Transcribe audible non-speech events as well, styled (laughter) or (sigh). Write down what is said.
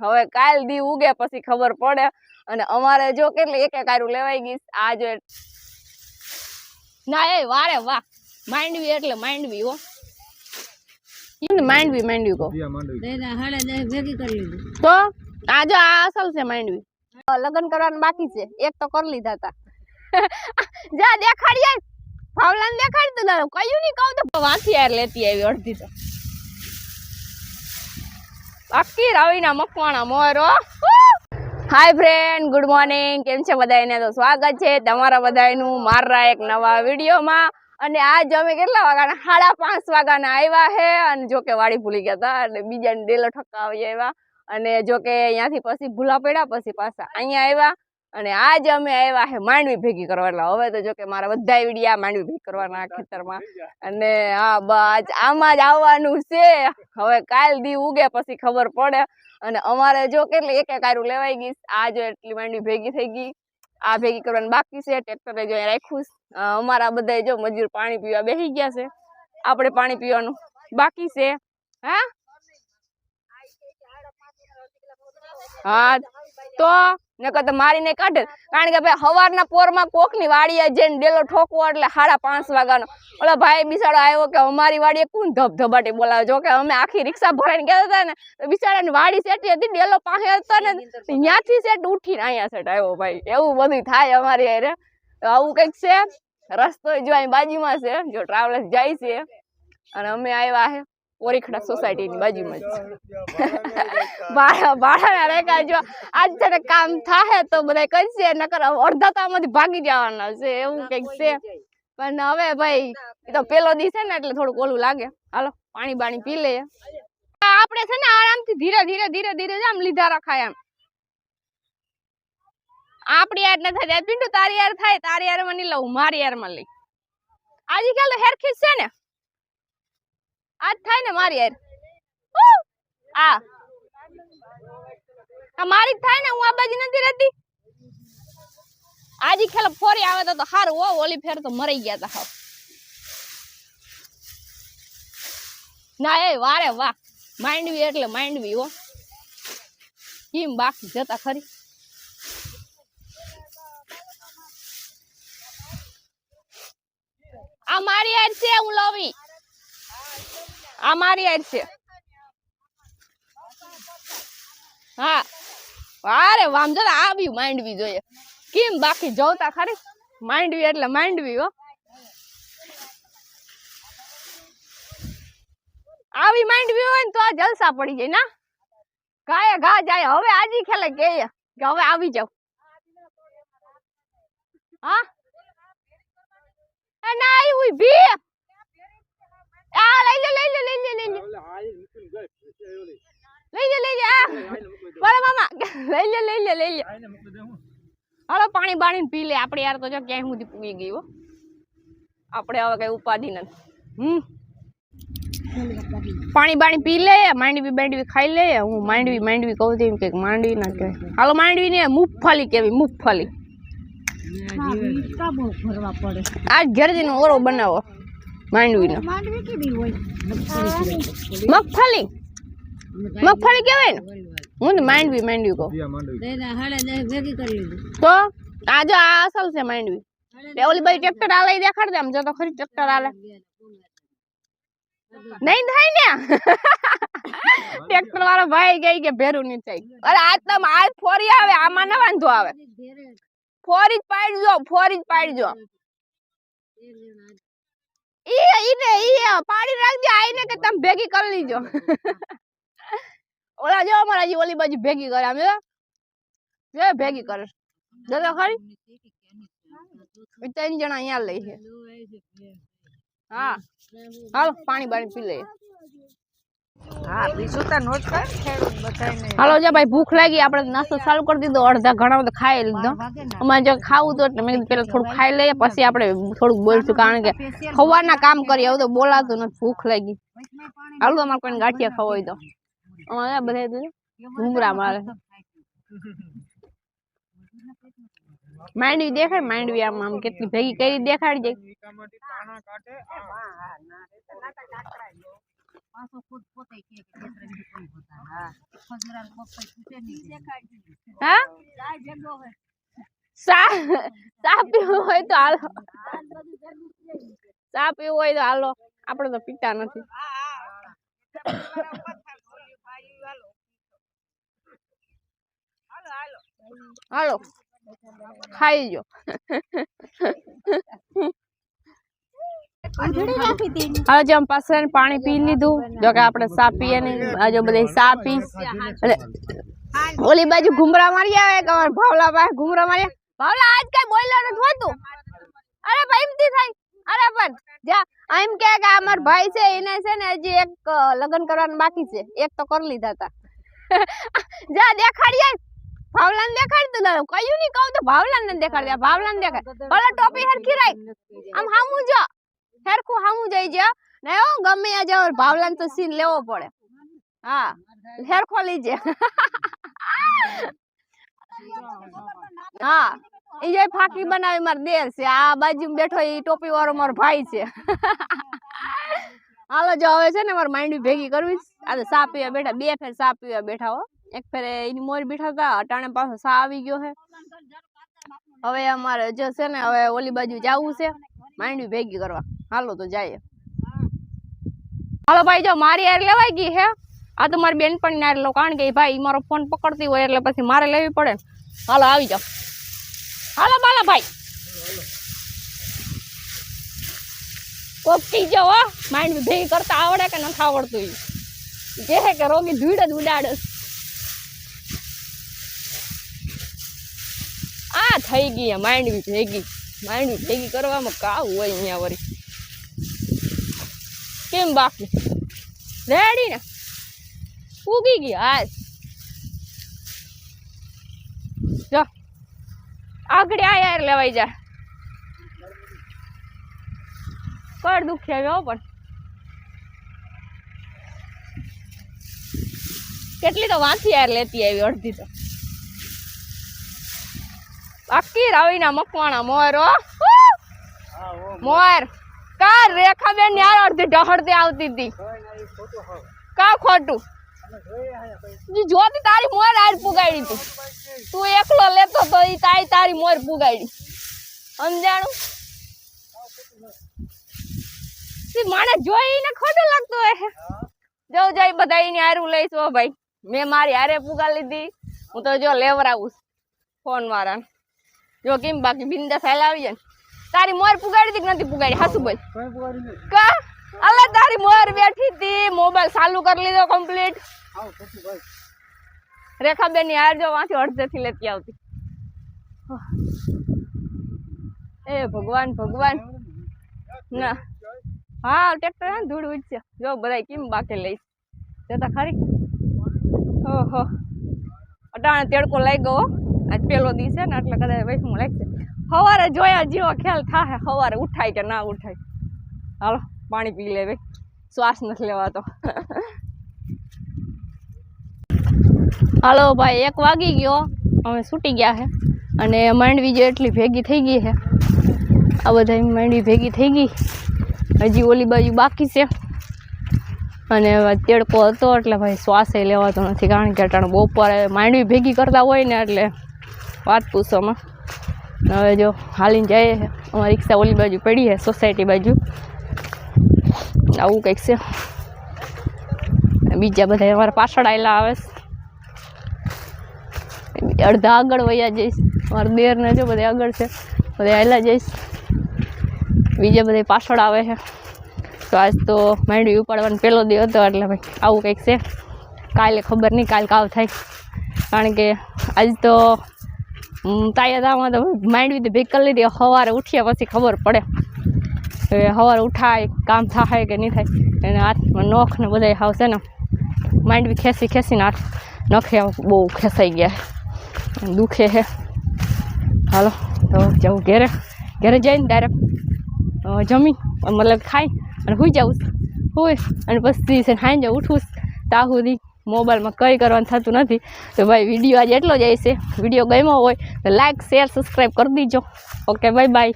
હવે કાલ દી ઉગે પછી ખબર પડે. અને અમારે જો કેટલી એક એક આરું લેવાઈ ગઈ આ જો ના એ વારે વાહ. માંડવી એટલે માંડવી હો. માંડવી માંડવી કહો? તો આ જો આ અસલ છે માંડવી. લગ્ન કરવાનું બાકી છે. એક તો કરી લીધા હતા (laughs) જા દેખાડી ભાવલાને દેખાડી તો કયું નહીં કહું તો? વાંચી યાર લેતી આવી અડધી તો. બાકી રવિના મકવાણા મોરો હાય ફ્રેન્ડ ગુડ મોર્નિંગ કેમ છે બધાને તો સ્વાગત છે તમારા બધાનું મારા એક નવા વિડીયોમાં. અને આજ અમે કેટલા વાગ્યાના? સાડા પાંચ વાગ્યાના આવ્યા છે અને જો કે વાડી ભૂલી ગયા હતા. અને બીજાને ડેલો ઠકાવી આવ્યા. અને જો કે અહીંયાથી પછી ભૂલા પડ્યા, પછી પાછા અહીંયા આવ્યા. અને આજ અમે આવ્યા છે માંડવી ભેગી કરવા. એટલે હવે તો જો કે મારા બધા વિડીયા માંડવી ભેગી કરવાના ખેતરમાં. અને હા, બસ આમાં જ આવવાનું છે. હવે કાલ દી ઉગે પછી ખબર પડે. અને અમારે જો કેટલી એક એક આરું લેવાઈ ગઈ. આ જો એટલી માંડવી ભેગી થઈ ગઈ. આ ભેગી કરવાની બાકી છે. ટ્રેક્ટરે જો રાખ્યું અમારા બધા જો મજૂર પાણી પીવા બેસી ગયા છે. આપણે પાણી પીવાનું બાકી છે. હા? હા, તો નકર તો મારીને કાઢે. કારણ કે ભાઈ સવારના પોરમાં કોકની વાડીએ જઈને ડેલો ઠોકવો એટલે સાડા પાંચ વાગ્યાનો. ઓલો ભાઈ બિચારો આવ્યો કે અમારી વાડીએ કોણ ધબધબાટી બોલાવે? જો કે અમે આખી રિક્ષા ભરાઈને ગયા હતા ને, તો બિચારાની વાડી સેટી હતી, ડેલો પાસે હતો ને ત્યાંથી સેટ ઉઠીને અહીંયા સેટ આવ્યો ભાઈ. એવું બધું થાય અમારી અરે આવું કંઈક છે? રસ્તો જો અહીં બાજુમાં છે, જો ટ્રાવેલર્સ જાય છે. અને અમે આવ્યા છે ઓરીખડા સોસાયટીની બાજુમાં જ. ભાડા ભાડાના રેખા જો. આજ છે કામ થાય તો બધા કરશે નકર અડધા તો આમાંથી ભાગી જવાના છે એવું કંઈક છે. પણ હવે ભાઈ એ તો પેલો દી છે ને એટલે થોડુંક ઓલું લાગે. હાલો પાણી બાણી પી લઈએ. આપણે છે ને આરામથી ધીરે ધીરે ધીરે ધીરે આમ લીધા રખાય એમ. આપણી યાર ન થાય પિંડુ તારી યાર થાય તારી યારમાં નહીં લઉં મારી યારમાં લઈ. આજે કાલે હેરખી છે ને? આજ થાય ને મારી યાર આ. આ મારી થાય ને, હું આ બાજુ નથી રહેતી. આજે ખેલ ફોરી આવે તો હારું, હો, ઓલી ફેર તો મરી ગયા તા હાવ. ના, એ વારે વાહ, માંડવી એટલે માંડવી, હો. કેમ બાકી જતા ખરી. આ મારી યાર છે, હું લવી આ મારી યાર છે. હા. અરે વામ જો બી માંડવી જોઈએ. કેમ બાકી જોતા ખરી? માંડવી એટલે માંડવી હો. આવી માંડવી હોય ને તો આ જલસા પડી જાય ના. ગાય ઘા જાય. હવે આજી ખેલે કે હવે આવી જાવ હા? ના આવી ભી. આ લઈ લે. લઈ લે લઈ લે. લઈ લે લઈ લે આ. મામા. લઈ લે લઈ લે લઈ લે. હાલો પાણી બાણી પી લે. આપણે યાર તો જો ક્યાંય હું પૂગી ગઈ હો. આપણે હવે કઈ ઉપાધિ નથી. હમ. પાણી બાણી પી લે માંડવી બાંડવી ખાઈ લે. હું માંડવી માંડવી કહું તેમ કે માંડવી ના કહેવાય. હાલો માંડવી ને મૂંગફળી. કેવી મૂંગફળી આજ ઘેરજીનો ઓરો બનાવો. માંડવીનો મગફળી મગફળી કહેવાય ને હું ને માંડવી માંડવી કહું તો આ જો આ અસલ છે માંડવી તે ઓલી બધી ટ્રેક્ટર આલે ઈ દેખાડ દે આમ જો તો ખરી ટ્રેક્ટર આલે નહીં થાય ને ટ્રેક્ટર વાળો ભાઈ ગઈ કે ભેરું નહીં થાય અરે આ તો આ ફોરી આવે આમાં ના વાંધો આવે ફોરી જ પાડજો ફોરી જ પાડજો ઈ ઈને ઈ પાડી રાખજો આઈને કે તમે ભેગી કરી લીજો ઓલા જો અમારા જી ઓલી બાજુ ભેગી કરે આમ જો ભેગી કરે જો ખરી ત્રણ જણા અહીંયા લઈ છે હા હાલો પાણી બાણી પી લઈએ હાલો જો ભાઈ ભૂખ લાગી આપણે નાસ્તો ચાલુ કરી દીધો. અડધા ઘણા બધા ખાઈ લીધો. અમારે જો ખાવું તો એટલે મેં પેલા થોડું ખાઈ લઈએ પછી આપણે થોડુંક બોલશું કારણ કે ખવાના કામ કરીએ હવે તો બોલાતું નથી ભૂખ લાગી. હાલો અમારે કોઈને ગાંઠિયા ખવાય હોય તો અમારે બધા ઘૂમરા મારે. માંડવી દેખાય માંડવી આમ આમ કેટલી ભેગી કરી દેખાડી જાય હા? ચા ચા પીવું હોય તો હાલો. ચા પીવું હોય તો હાલો. આપણે તો પીતા નથી. હાલો. ખાઈ જો હવે જેમ પાસે પાણી પી લીધું. જો કે આપણે ચા પીએ નહીં. બાજુ બધી ચા પી. એટલે ઓલી બાજુ ઘુમરા મારી આવે કે અમારા ભાવલા પાસે ઘુમરા માર્યા ભાવલા આજ કઈ બોલ્યો નથી હોતું. અરે ભાઈ એમથી થાય. અરે પણ જા. એમ કે કે અમાર ભાઈ છે એને છે ને હજી એક અ, લગ્ન કરવાનું બાકી છે. એક તો કરી લીધા હતા. (laughs) જા દેખાડી આય. ભાવલાને દેખાડી તો દાદા કયું નહીં કહું તો ભાવલાને દેખાડી દે ભાવલાને દેખાડ. ભલે ટોપી હરખી રાખ. આમ હામું જો. હેરખું હામું જઈ જા ને હો ગમે આ જાવ ભાવલાને તો સીન લેવો પડે. હા હેરખો લીજે હા ઈ જે ફાકી બનાવી માર દેર છે. આ બાજુ બેઠો ઈ ટોપી વાળો મારો ભાઈ છે. (laughs) હાલો જો હવે છે ને મારે માંડવી ભેગી કરવી છે. આ તો સા પીવા બેઠા બે ફેર સા પીવા બેઠા હો. એક ફેરે એની મોર બેઠા હતા અટાણે પાછો સા આવી ગયો છે હવે અમારે જે છે ને હવે ઓલી બાજુ જાવું છે. માંડવી ભેગી કરવા. હાલો તો જઈએ હાલો ભાઈ, જો મારી યાર લેવાઈ ગઈ હે. આ તો મારી બેનપણી યાર લો, કારણ કે ઈ ભાઈ ઈ મારો ફોન પકડતી હોય એટલે પછી મારે લેવી પડે. ને. હાલો, આવી જાઓ. હાલો, બાલા ભાઈ. કોક કીજો હો માઇન્ડ ભેગી કરતા આવડે કે નથી આવડતું ઈ. જે હે કે રોગી ધૂળ જ ઉડાડે. આ થઈ ગઈ માઇન્ડ બી ભેગી. માઇન્ડ ભેગી કરવામાં કાવું હોય અહીંયા વળી. કેમ બાકી રેડી ને. ઉગી ગઈ હાલ. જો. આગળ આ યાર લેવાઈ જા. કર દુખી આવ્યો પણ. કેટલી તો વાંચી યાર લેતી આવી અડધી તો. બાકી રાવીના મકવાણા મોર! મોર. કા રેખા બેન યાર અડધી ઢહડતી આવતી હતી? કા ખોટું? જી, જોતી તારી મોર આર પુગાડી તું તું એકલો લેતો તો ઈ તારી તારી મોર પુગાડી. સમજાણું? માણે જોઈને ખોટું લાગતું હોય જવું જાય બધા એની હારું લઈશ હો ભાઈ. મેં મારી હારે પુગા લીધી. હું તો જો લેવરાવું ફોન વાળાને. જો કેમ બાકી બિંદા સાલ આવી જાય તારી મોર પુગાડી હતી કે નથી પુગાડી? હાસુ બોલ. કા? અલે તારી મોર બેઠી હતી. મોબાઈલ ચાલુ કરી લીધો કમ્પ્લીટ રેખાબેનની હાર જો વાંથી અડધેથી લેતી આવતી. એ ભગવાન ભગવાન. ના. હા ટ્રેક્ટર હે ને ધૂળ ઉડશે. જો બધા કેમ બાકે લઈશ જતા ખરી? ઓહો. અટાણે તેડકો લઈ ગયો આજ પેલો દિવસ છે ને એટલે કદાચ વૈષ્ણવ લાગશે. સવારે જોયા જેવો ખ્યાલ થાય સવારે ઉઠાય કે ના ઉઠાય. હાલો, પાણી પી લે ભાઈ. શ્વાસ નથી લેવાતો. હાલો ભાઈ, એક વાગી ગયો. અમે છૂટી ગયા છે અને માંડવી જે એટલી ભેગી થઈ ગઈ છે આ બધા માંડવી ભેગી થઈ ગઈ. હજી ઓલી બાજુ બાકી છે. અને તેડકો હતો એટલે ભાઈ શ્વાસે લેવાતો નથી. કારણ કે અટાણે બપોરે માંડવી ભેગી કરતા હોય ને એટલે વાત પૂછોમાં હવે જો હાલીને જઈએ અમારી રિક્ષા ઓલી બાજુ પડી છે સોસાયટી બાજુ. આવું કંઈક છે. બીજા બધા અમારા પાછળ આવેલા આવે અડધા આગળ વયા જઈશ. મારા દેરને જો બધા આગળ છે, બધા આવેલા જઈશ. બીજા બધા પાછળ આવે છે. તો આજ તો માંડવી ઉપાડવાનો પહેલો દિવસ હતો, એટલે ભાઈ આવું કંઈક છે. કાલે ખબર નહીં, કાલ કાવ થાય. કારણ કે આજ તો તાયાદામાં તો માંડવી તો ભેગ કરી લીધી. સવારે ઉઠ્યા પછી ખબર પડે. હવે સવારે ઉઠાય, કામ થાય કે નહીં થાય. એને હાથમાં નખ ને બધા આવશે ને. માંડવી ખેંચી ખેંચીને હાથ નખે બહુ ખેંચાઈ ગયા. દુખે છે હાલો, તો જવું ઘેરે. ઘેરે જઈને ડાયરેક્ટ જમી, મતલબ ખાઈ અને સુઈ જવું હોય અને પછી સાંજે ઉઠવું ત્યાં સુધી મોબાઈલમાં કંઈ કરવાનું થતું નથી. તો ભાઈ, વીડિયો આજે એટલો જ આવશે વીડિયો ગમ્યો હોય તો લાઈક શેર સબસ્ક્રાઈબ કરી દીજો. Okay bye bye